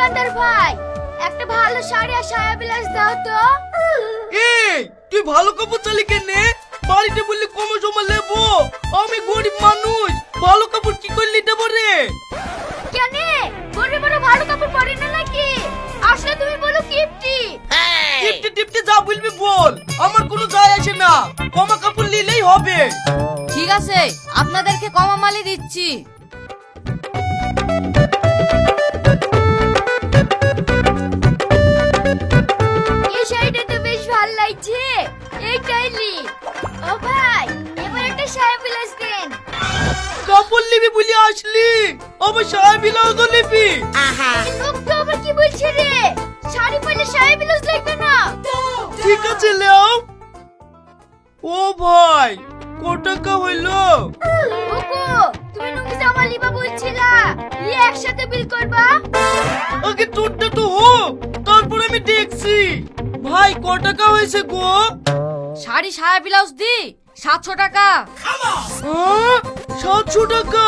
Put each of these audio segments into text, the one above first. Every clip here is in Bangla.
দোকানদার ভাই একটা ভালো শাড়ি আর সায়া বিলাস দাও তো। এই তুই ভালো কাপড় চালি কেনে? বাড়িতে বললি কমে জমা লেবো। আমি গরিব মানুষ ভালো কাপড় কি করে নিতে পারে? কেন? বড় ভালো কাপড় পরে না নাকি? আসলে তুমি বলো কিপটি। টিপতে টিপতে যা বলবি বল আমার কোনো যায় আসে না। কমা কাপড় নিলেই হবে। ঠিক আছে আপনাদেরকে কমা মালি দিচ্ছি। এইটাই ও ভাই এবার একটা সায়া বিলাস দেন কাপড় নিবি বলে আসলি? আবার সাহেব বিলাও তো নিবি এই লোক আবার কি বলছে রে? শাড়ি পরলে সায়া বিলাস লাগবে না। ঠিক আছে লেও। ও ভাই ক টাকা হইল? ওগো তুমি নুকি জামা লিবা বলছিলা। লি একসাথে বিল করবা? আগে তোরটা তো হোক তারপর আমি দেখছি। ভাই ক টাকা হয়েছে গো? শাড়ি সায়া ব্লাউজ দি সাতশো টাকা। হ্যাঁ? সাতশো টাকা?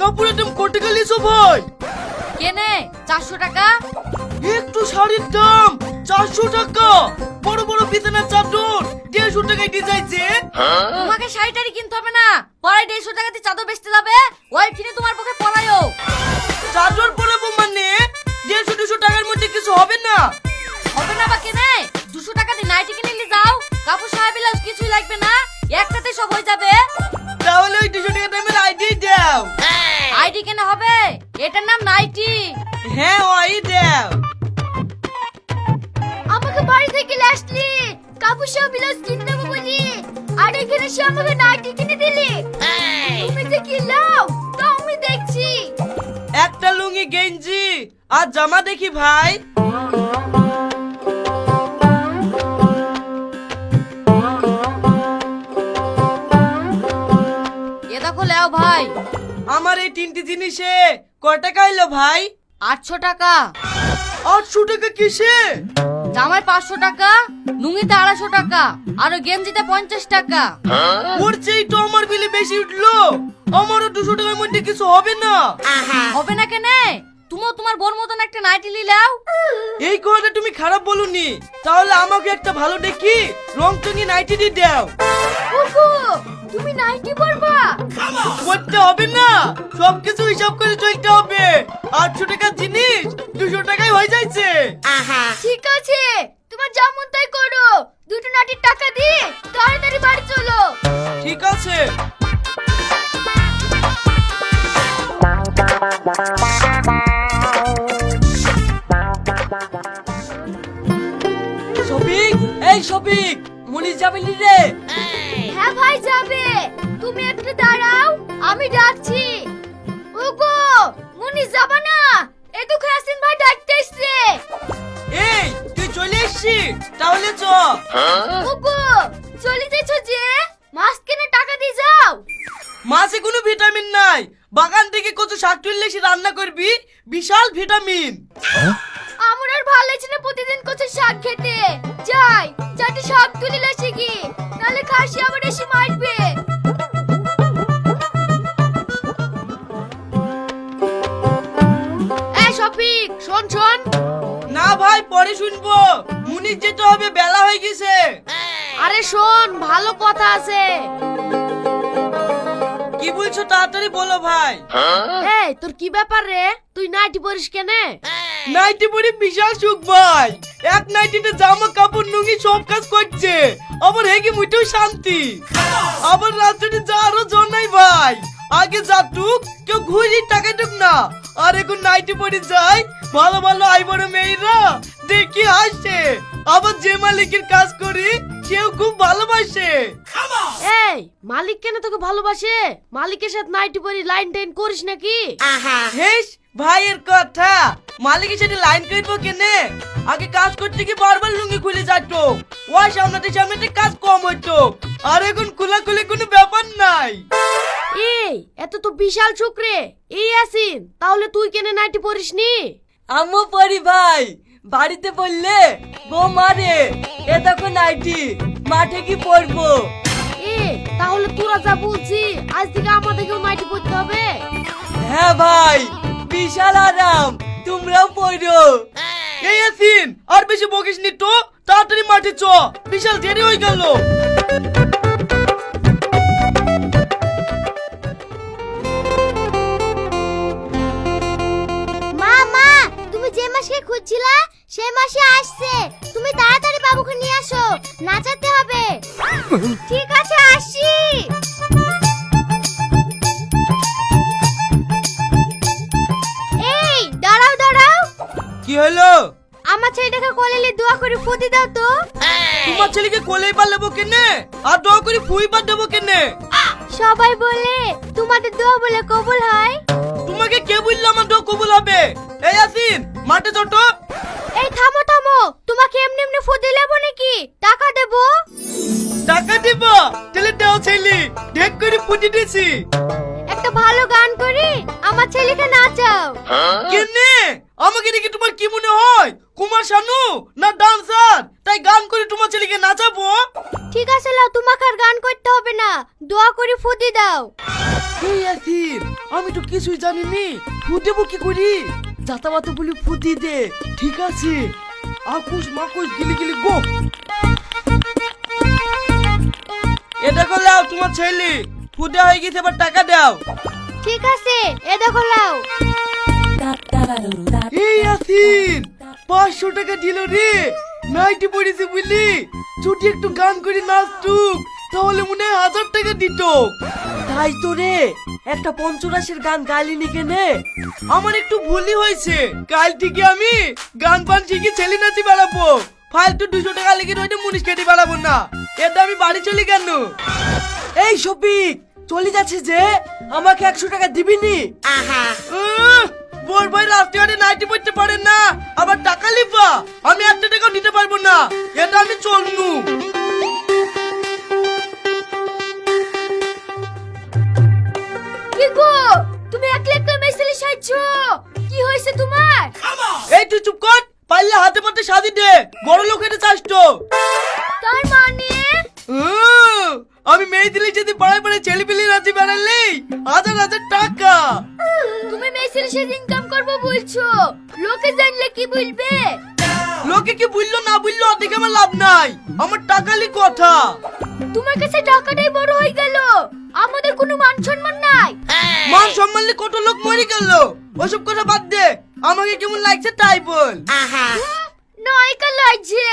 কাপড়ের দাম কত টাকা লিছো ভাই কেনে চারশো টাকা? একটু শাড়ির দাম চারশো টাকা। বড় বড় বিছানার চাদর দেড়শো টাকায় তোমাকে শাড়ি টাড়ি কিনতে হবে না। পরে দেড়শো টাকাতে চাদর বেচতে যাবে ওই কিনে তোমার পক্ষে পড়ায়ও। চাদর পরাবো মানে? দেড়শো দুশো টাকার মধ্যে কিছু হবে না? হবে না বা কেনে? দুশো টাকা দিয়ে নাইটি কিনে নিয়ে যাও। কাপড় সায়া ব্লাউজ কিছুই লাগবে না একটাতে সব হয়ে যাবে। তাহলে ওই দুশো টাকা দামের আইডি দাও। আইডি কেনে হবে? এটার নাম নাইটি। হ্যাঁ ওই দাও। আমাকে বাড়ি থেকে লাস্টলি কাপড় সব বিলাস কিনতে হবে বলি। আর এখানে সে আমাকে নাইটি কিনে দিলি। তুমি যে কিনলাও তা আমি দেখছি। একটা লুঙ্গি গেঞ্জি আর জামা দেখি ভাই। আমার এই তিনটি জিনিসে ক টাকা এলো ভাই? আটশো টাকা। আটশো টাকা কিসে? জামায় পাঁচশো টাকা লুঙ্গিতে আড়াইশো টাকা আর গেঞ্জিতে পঞ্চাশ টাকা। ওর চেয়ে তো আমার বিলে বেশি উঠল। আমারও দুশো টাকার মধ্যে কিছু হবে না। হবে না কেনে? তুমিও তোমার বোন মতন একটা নাইটি লিলাও এই কথাটা তুমি খারাপ বলুনি। তাহলে আমাকে একটা ভালো দেখি রং চঙ্গি নাইটি দিয়ে দাও। তুমি নাইটি পরবা করতে হবে না। সবকিছু হিসাব করে চলতে হবে। আটশো টাকার জিনিস দুশো টাকায় হয়ে যাচ্ছে ঠিক আছে তোমার যেমন তাই করো। দুটো নাটির টাকা দিয়ে তাড়াতাড়ি বাড়ি চলো। ঠিক আছে। শফিক এই শফিক মুনিশ যাবি রে? হ্যাঁ ভাই যাবে। তুমি একটু দাঁড়াও আমি ডাকছি। ওগো মুনি যাবা না? এই তো খাসিন ভাই ডাকতে এসছে। এই তুই চলে এসছি তাহলে চ। ওগো চলে যাচ্ছ যে? মাছ কিনে টাকা দিয়ে যাও। মাছে কোনো ভিটামিন নাই। বাগান থেকে কত শাক তুললে সে রান্না করবি? বিশাল ভিটামিন। আমার আর ভালো লাগছে না প্রতিদিন কচু শাক খেতে। যাই যাতে শাক তুলে লাসে কি নালে খাসি আবার এসে মারবে। শফিক শোন শোন। না ভাই পরে শুনব। মুনিশ যেতে হবে বেলা হয়ে গেছে। আরে শোন ভালো কথা আছে। কি বলছো তাড়াতাড়ি বলো ভাই? এই তোর কি ব্যাপার রে? তুই নাইটি পরিস কেনে? নাইটি পরে বিশাল সুখ ভাই। এক নাইটিতে জামা কাপড় নুঙ্গি সব কাজ করছে। আবার হেগে মুটেও শান্তি। আবার রাত্রে যা আরও জন নাই ভাই। আগে যাতুক কেউ ঘুরি টাকা টুক না। আর এখন নাইটি পরে যায় ভালো ভালো আই মেয়েরা দেখি হাসছে। আবার যে মালিকের কাজ করি কেউ খুব ভালোবাসে। এই মালিক কেন তোকে ভালোবাসে? মালিকের সাথে নাইটি পরি লাইন টাইন করিস নাকি? হেস ভাইয়ের কথা। মালিকের সাথে লাইন করব কেনে? আগে কাজ করতে গিয়ে বারবার লুঙ্গি খুলে যেত ওই সামনাতে সামনাতে কাজ কম হতো আর এখন খোলা খুলে কোনো ব্যাপার নাই। এই এত তো বিশাল শুক্রে এই আসিন তাহলে তুই কেনে নাইটি পরিস নি আম্মু পরি ভাই বাড়িতে বললে বউ মারে এ দেখো নাইটি মাঠে কি পরবো? এ তাহলে তোরা যা বলছি আজ থেকে আমাদেরকেও নাইটি পড়তে হবে। হ্যাঁ ভাই বিশাল আরাম তোমরাও পড়ো এই আসিন আর বেশি বকিস নি তো তাড়াতাড়ি মাঠে চ বিশাল দেরি হয়ে গেল। তুমি যে মাসে খুঁজছিলা সেই মাসে আসছে। তুমি তাড়াতাড়ি বাবুকে নিয়ে আসো নাচাতে হবে। ঠিক আছে আসি এই দাঁড়াও দাঁড়াও। কি হলো? আমার ছেলেটাকে কোলে দোয়া করে ফুটি দাও তো। তোমার ছেলেকে কোলে পারলেবো কেনে? আর দোয়া করে ফুই পার দেবো কেনে? সবাই বলে তোমাদের দোয়া বলে কবুল হয়। তোমাকে কে বলল আমার দোয়া কবুল হবে? এই আসিন। মাঠে ছোট এই থামো থামো। তোমাকে এমনি এমনি ফুটি লেবো নাকি? টাকা দেবো? টাকা দিব। তাহলে দেও ছেলে। ঢেক করে ফুটি দিছি একটা ভালো গান করি? আমার ছেলেকে নাচাও। কেনে আমাকে দেখে তোমার কি মনে হয়? কুমার শানু না ডান্সার? তাই গান করে তোমার ছেলেকে নাচাবো? ঠিক আছে লাও। তোমাকে আর গান করতে হবে না। দোয়া করে ফুটি দাও। এই আসিন আমি তো কিছুই জানিনি। ফুটেবো কি করি? যাতা মাতা বলি ফুটি দে ঠিক আছে? আকুশ মাকুশ গিলি গিলি গো। এটা করলে তোমার ছেলে ফুটে হয়ে গেছে এবার টাকা দাও। ঠিক আছে এ দেখো লাও। এই আসিন পাঁচশো টাকা দিল রে। নাইটি পড়েছে বুঝলি? ছুটি একটু গান করে নাচতুক তাহলে মনে হয় হাজার টাকা দিত। তাই তো রে একটা পঞ্চরাশের গান গাইলিনি কেনে? আমার একটু ভুলই হয়েছে। কাল থেকে আমি গান পান শিখে ছেলে নাচি বেড়াবো ফালতু দুশো টাকা লেগে রয়েছে মুনিশ কেটে বেড়াবো না। এটা আমি বাড়ি চলে কেন? এই শফিক চলে যাচ্ছে যে আমাকে একশো টাকা দিবিনি উহ, বোর ভাই রাস্তাঘাটে নাইটি পড়তে পারেন না আবার টাকা লিবা আমি একটা টাকাও দিতে পারব না। এটা আমি চলনু। দে বড় লোক এটা চাস তো। তার মানে? আমি মেয়ে দিলে যদি পাড়ায় পাড়ায় ছেলে পেলে রাজি বেড়ালি হাজার হাজার টাকা। তুমি মেসেলে সে ইনকাম করব বলছো? লোকে জানলে কি বলবে? লোকে কি বুঝলো না বুঝলো অর্ধেক আমার লাভ নাই আমার টাকালি কথা। তোমার কাছে টাকাটাই বড় হয়ে গেল। আমাদের কোনো মান সম্মান নাই। মান সম্মানে কত লোক মরে গেল? ওসব কথা বাদ দে আমাকে কেমন লাগছে তাই বল। নয়কা লাগছে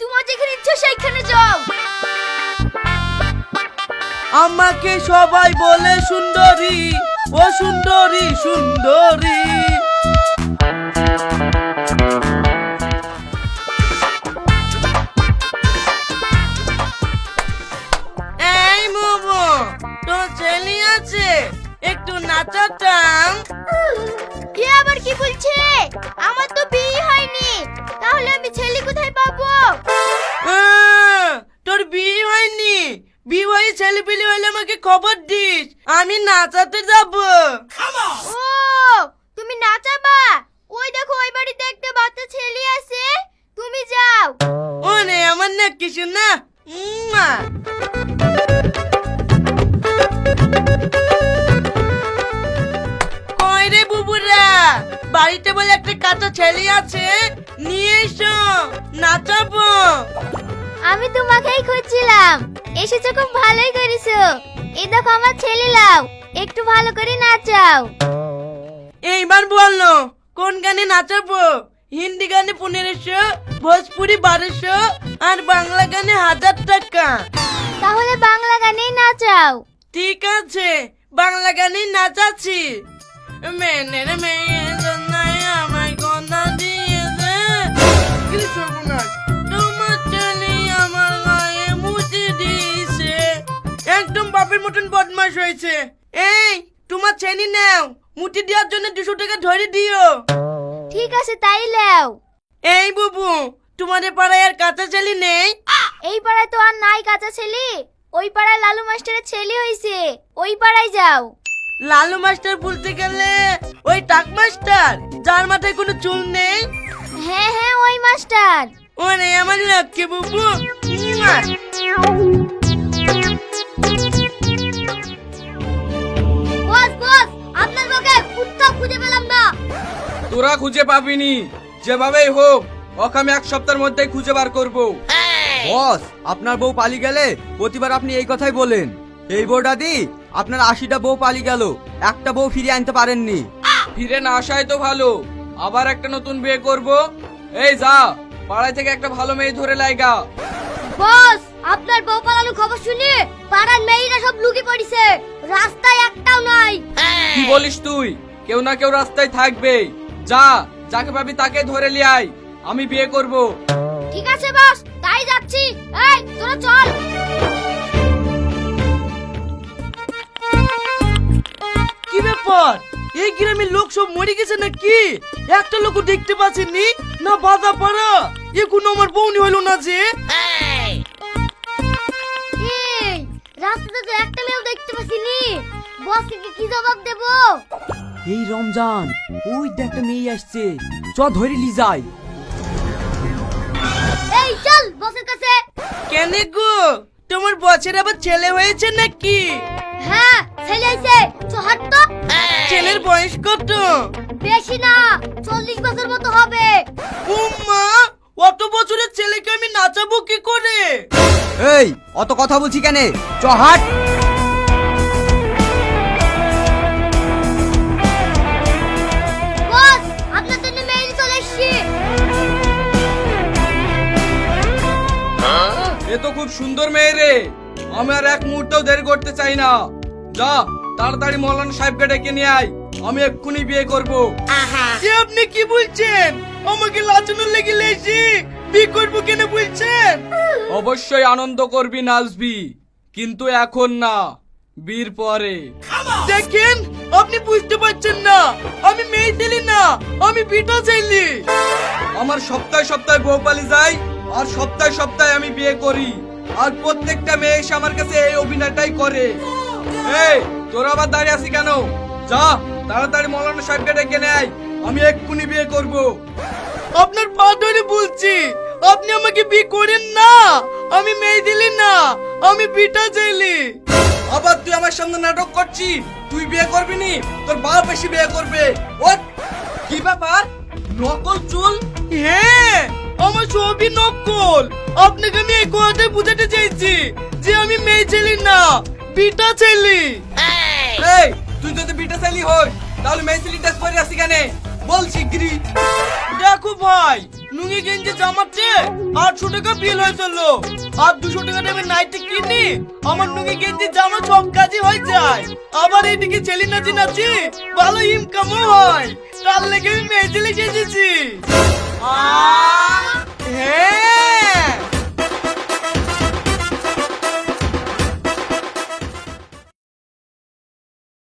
তোমার যেখানে ইচ্ছা সেখানে যাও। আমাকে সবাই বলে সুন্দরী ও সুন্দরী সুন্দরী। এই মোমো তোর ছেলে আছে একটু নাচাতাম এ আবার কি বলছে? নাচাতে যাব। ও তুমি নাচাবা। ওই দেখো ওই বাড়িতে একটা বাচ্চা ছেলে আছে। তুমি যাও। ওরে আমার না কিছু না। উম্মা। কই রে বুবুরা বাড়িতে বলে একটা কাঁচা ছেলে আছে নিয়ে এসো নাচাবো। আমি তোমাকেই খুঁজছিলাম। এসেছ খুব ভালোই করেছ। এই দেখো আমার ছেলে লাও। একটু ভালো করে নাচাও। এইবার বলল কোন গানে নাচাবো? হিন্দি গানে পনেরোশো ভোজপুরি বারোশো আর বাংলা গানে হাজার টাকা। তাহলে বাংলা গানেই নাচাও। ঠিক আছে বাংলা গানেই নাচাচ্ছি। মেনের মেয়ে জন্যই আমায় কথা দিয়েছে। তোমার ছেলে আমার গায়ে মুছে দিয়েছে। একদম বাপের মতন বদমাশ হয়েছে। এই তোমার ছেনি নাও। মুটি দেওয়ার জন্য দুশো টাকা ধরে দিও। ঠিক আছে তাই লাও। এই বুবু তোমাদের পাড়ায় আর কাঁচা ছেলে নেই? এই পাড়ায় তো আর নাই কাঁচা ছেলে। ওই পাড়ায় লালু মাস্টারের ছেলে হইছে। ওই পাড়ায় যাও। লালু মাস্টার বলতে গেলে ওই টাক মাস্টার যার মাথায় কোনো চুল নেই? হ্যাঁ হ্যাঁ ওই মাস্টার। ওরে আমার লক্ষ্মী বুবু। তোরা খুঁজে পাবিনি। যেভাবেই হোক ওকে আমি এক সপ্তাহের মধ্যেই খুঁজে বার করব। বস আপনার বউ পালি গেলে প্রতিবার আপনি এই কথাই বলেন। এই বউটা দি আপনার আশিটা বউ পালি গেল। একটা বউ ফিরিয়ে আনতে পারেননি। ফিরে না আসাই তো ভালো। আবার একটা নতুন বিয়ে করব। এই যা পাড়ায় থেকে একটা ভালো মেয়ে ধরে লাইগা বস আপনার বউ পালানো খবর শুনে পাড়ার মেয়েরা সব লুকি পড়িছে। রাস্তায় একটাও নাই। কি বলিস তুই? কেউ না কেউ রাস্তায় থাকবে যা যাকে পাবি তাকে ধরে লিয়াই আমি বিয়ে করব। ঠিক আছে বস তাই যাচ্ছি। এই তোরা চল। কি ব্যাপার? এই গ্রামের লোক সব মরে গেছে নাকি? একটা লোকও দেখতে পাচ্ছেনি? না বাধা পাড়া? এখনও আমার বউনি হইল না যে। এই রাস্তাতে তো একটা মেয়েও দেখতে পাচ্ছি পাচ্ছিনি। বসকে কি জবাব দেব? এই রমজান ওই দেখ একটা মেয়ে আসছে। চ ধরে লি যাই। এই চল বসের কাছে। কেন গো? তোমার বছর আবার ছেলে হয়েছে নাকি? হ্যাঁ ছেলে তো হাট তো। ছেলের বয়স কত? বেশি না চল্লিশ বছর মতো হবে। উম্মা অত বছরের ছেলেকে আমি নাচাবো কি করে? এই অত কথা বলছি কেন? চ এ তো খুব সুন্দর মেয়ে রে। আমি আর এক মুহূর্তেও দেরি করতে চাই না। যা তাড়াতাড়ি মৌলানা সাহেবকে ডেকে নিয়ে আয়। আমি এক্ষুনি বিয়ে করব। যে আপনি কি বলছেন? আমাকে লাচানোর লেগে লেছি বিয়ে করব কেন বলছেন? অবশ্যই আনন্দ করবি নাচবি কিন্তু এখন না বীর পরে। দেখেন আপনি বুঝতে পারছেন না। আমি মেয়ে দিলি না আমি বিটা চাইলি আমার সপ্তাহে সপ্তাহে বউপালি যাই আর সপ্তাহে সপ্তাহে আমি বিয়ে করি। আর প্রত্যেকটা মেয়ে এসে আমার কাছে এই অভিনয়টাই করে। এই তোরা আবার দাঁড়িয়ে আছি কেন? যা তাড়াতাড়ি মৌলানা সাহেবকে ডেকে নেয় আমি এক্ষুনি বিয়ে করব। আপনার পা ধরে বলছি আপনি আমাকে বিয়ে করেন না। আমি মেয়ে দিলি না আমি বিটা চাইলি। আবার তুই আমার সামনে নাটক করছিস? তুই বিয়ে করবি নি? তোর বাপ এসে বিয়ে করবে। ও কি ব্যাপার? নকল চুল? হ্যাঁ আমার সবই নকল। আপনাকে আমি এই কথাটাই বুঝাতে চাইছি যে আমি মেয়ে ছেলে না বিটা ছেলে। এই তুই যদি বিটা চাইলি হই তাহলে মেসিলি টেস্ট করে আসি কেন? বল শিগগিরি দেখো ভাই নুঙ্গি গেঞ্জি জামাতে আটশো টাকা বিল হয়েছিল আর দুশো টাকা আমি নাইটি কিনি আমার নুঙ্গি গেঞ্জি জামা সব কাজই হয়ে যায়। আবার এদিকে ছেলে নাচি নাচি ভালো ইনকামও হয়। তার লেগে আমি মেয়ে ছেলে গেঁজেছি। 啊。诶